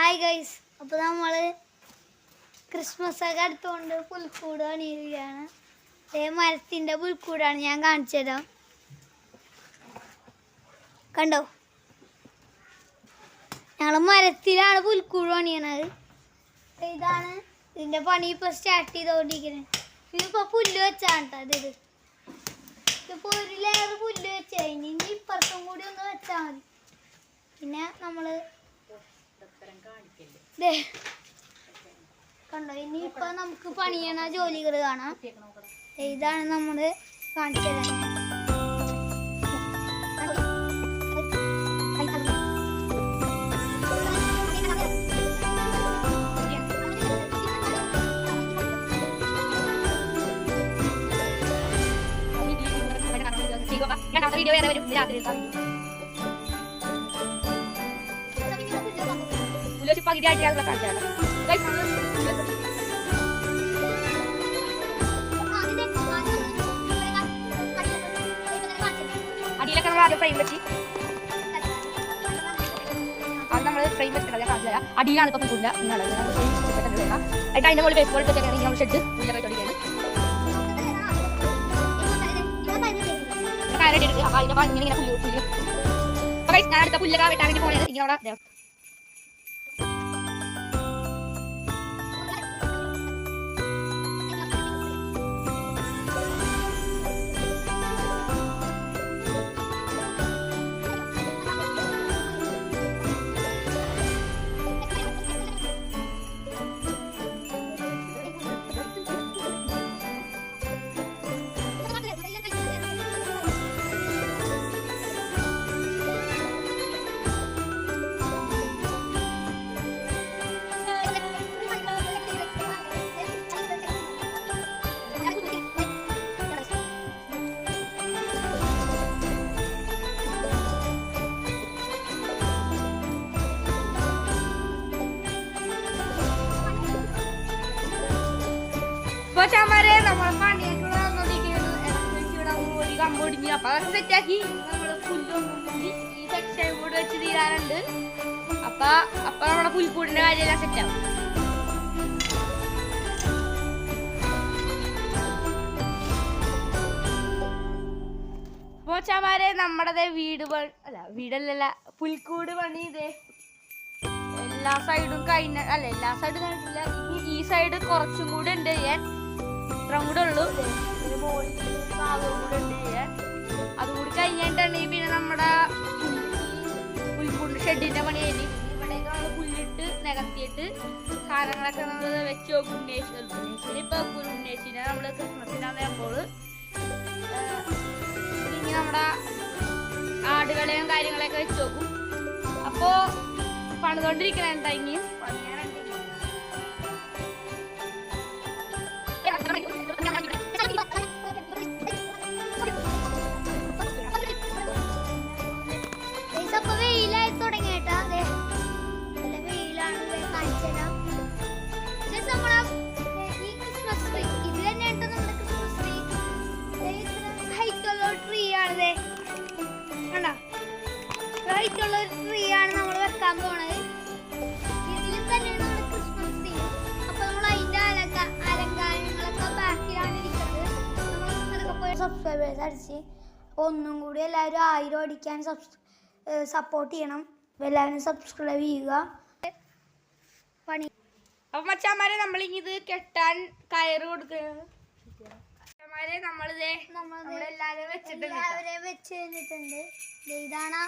Hi guys അപ്പോൾ നമ്മൾ Christmas ഒക്കെ അടുത്തുകൊണ്ട് പുൽക്കൂട് പണിയുകയാണ്. അതേ മരത്തിന്റെ പുൽക്കൂടാണ് ഞാൻ കാണിച്ചു തരാം. കണ്ടോ? ഞങ്ങൾ മരത്തിലാണ് പുൽക്കൂട് പണിയണത്. ഇതാണ് ഇതിന്റെ പണി ഇപ്പോൾ സ്റ്റാർട്ട് ചെയ്തുകൊണ്ടിരിക്കുന്നത് ഇതിപ്പോ പുല്ല് വെച്ചാണ് കേട്ടോ ഇത്. ഇതിപ്പോൾ ഒരു ലെയർ പുല്ല് വെച്ച് കഴിഞ്ഞ് ഇനി ഇപ്പുറത്തും കൂടി ഒന്ന് വെച്ചാൽ മതി പിന്നെ നമ്മൾ ദേ. കണ്ടോ ഇനിയിപ്പോ നമുക്ക് പണിയണ ജോലികൾ കാണാം. ഇതാണ് നമ്മൾ കാണിച്ചത്. വീഡിയോ വേറെ വരും. രാത്രി ഉലോച്ച് പകുതി ആയിട്ട് ഞങ്ങൾ കാണിച്ചാൽ അടിയിലൊക്കെ നമ്മൾ ആദ്യം ഫ്രെയിം വെച്ച്. അത് നമ്മൾ ഫ്രെയിം വെച്ചിട്ട് കാണില്ല അടിയിലാണ് ഇപ്പൊ പുല്ല എന്നുള്ളത് എന്നിട്ട് അതിന്റെ മുകളിൽ ബേസ് ബോൾ വെച്ചാൽ നമ്മൾ ഷെഡ് ഇങ്ങനെ ഇങ്ങനെ പുല്ല് പുല്ല്. അപ്പൊ ഞാൻ അടുത്ത പുല്ലൊക്കെ വെട്ടാൻ വേണ്ടി പോണത് ഇങ്ങനെ ദേ. ഇപ്പൊ നമ്മളെ പണിയൊക്കെ കമ്പൊടിഞ്ഞ് അപ്പൊ അതൊക്കെ സെറ്റാക്കി നമ്മൾ പുല്ലൊന്നും ഈ സെക്ഷൻ കൂടെ വെച്ച് തീരാനുണ്ട് അപ്പൊ അപ്പൊ നമ്മുടെ പുൽക്കൂടിന്റെ കാര്യമെല്ലാം സെറ്റാവും അപ്പൊ നമ്മുടെ വീട് അല്ല വീടല്ലല്ല പുൽക്കൂട് പണി ഇതേ എല്ലാ സൈഡും കഴിഞ്ഞ അല്ല എല്ലാ സൈഡും കഴിഞ്ഞിട്ടില്ല. ഈ സൈഡ് കുറച്ചും കൂടെ ഉണ്ട്. ചെയ്യാൻ ഇത്രയും കൂടെ ഉള്ളൂ. അത് കൂടി കഴിഞ്ഞിട്ടാണ് കൂടെ പിന്നെ നമ്മുടെ പുൽപ്പുണ്ട് ഷെഡിന്റെ പണി കഴിഞ്ഞ്. പുല്ലിട്ട് നികത്തിയിട്ട് സാധനങ്ങളൊക്കെ നമ്മൾ വെച്ച് നോക്കും ഉണ്ണേശി ഉണ്ണേശിന് ഇപ്പൊ ഉണ്ണേശിനെ നമ്മൾ ക്രിസ്മസിനാകുമ്പോൾ ഇനി നമ്മുടെ ആടുകളെയും കാര്യങ്ങളൊക്കെ വെച്ച് നോക്കും. അപ്പോ പണിതോണ്ടിരിക്കണ ഉള്ള ഒരു ട്രീ ആണ് നമ്മൾ വെക്കാൻ പോണത്. തന്നെ നമ്മൾ അലങ്കാരങ്ങളൊക്കെ നമ്മൾ സബ്സ്ക്രൈബേഴ്സ് അടിച്ച്. ഒന്നും കൂടി എല്ലാവരും ആയിരം അടിക്കാൻ സപ്പോർട്ട് ചെയ്യണം. എല്ലാവരും സബ്സ്ക്രൈബ് ചെയ്യുക. പണി അപ്പൊ മച്ചാമാരെ നമ്മളിങ്ങിത് കെട്ടാൻ കയറ് കൊടുക്കുന്നത് മച്ചാമാരെ നമ്മളിതേ നമ്മളെല്ലാരും വെച്ചിട്ടുണ്ട് വെച്ച് കഴിഞ്ഞിട്ടുണ്ട് ഇതാണ്